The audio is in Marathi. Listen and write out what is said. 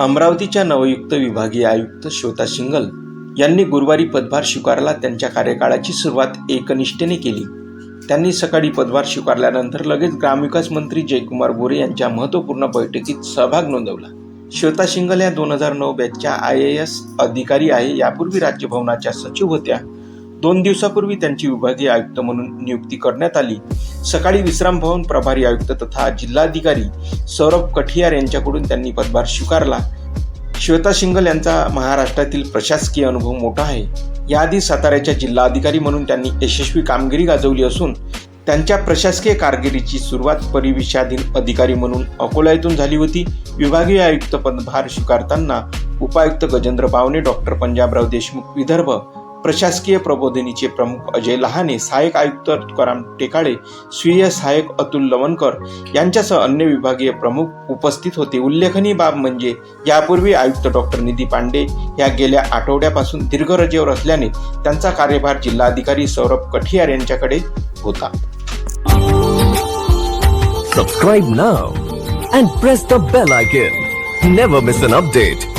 अमरावतीच्या नवयुक्त विभागीय आयुक्त श्वेता सिंगल यांनी गुरुवारी पदभार स्वीकारला. त्यांच्या कार्यकाळाची सुरुवात एकनिष्ठेने केली. त्यांनी सकाळी पदभार स्वीकारल्यानंतर लगेच ग्रामविकास मंत्री जयकुमार बोरे यांच्या महत्त्वपूर्ण बैठकीत सहभाग नोंदवला. श्वेता सिंगल या दोन हजार नऊ बॅचच्या आय ए एस अधिकारी आहे. यापूर्वी राज्यभवनाच्या सचिव होत्या. दोन दिवसापूर्वी त्यांची विभागीय आयुक्त म्हणून नियुक्ती करण्यात आली. सकाळी विश्राम भवन प्रभारी आयुक्त तथा जिल्हाधिकारी सौरभ कठियार यांच्याकडून त्यांनी पदभार स्वीकारला. श्वेता शिंगल यांचा महाराष्ट्रातील प्रशासकीय अनुभव मोठा आहे. याआधी साताऱ्याच्या जिल्हाधिकारी म्हणून त्यांनी यशस्वी कामगिरी गाजवली असून त्यांच्या प्रशासकीय कारकिर्दीची सुरुवात परिविषाधीन अधिकारी म्हणून अकोला येथून झाली होती. विभागीय आयुक्त पदभार स्वीकारताना उपायुक्त गजेंद्र बावने डॉक्टर पंजाबराव देशमुख विदर्भ प्रशासकीय प्रबोधिनीचे प्रमुख अजय लहाने सहाय्यक आयुक्त तुकाराम टेकाळे स्वीय सहाय्यक अतुल लवणकर यांच्यासह अन्य विभागीय प्रमुख उपस्थित होते. उल्लेखनीय बाब म्हणजे यापूर्वी आयुक्त डॉक्टर निधी पांडे या गेल्या आठवड्यापासून दीर्घ रजेवर असल्याने त्यांचा कार्यभार जिल्हाधिकारी सौरभ कठियार यांच्याकडे होता. Subscribe now and press the bell icon never miss an update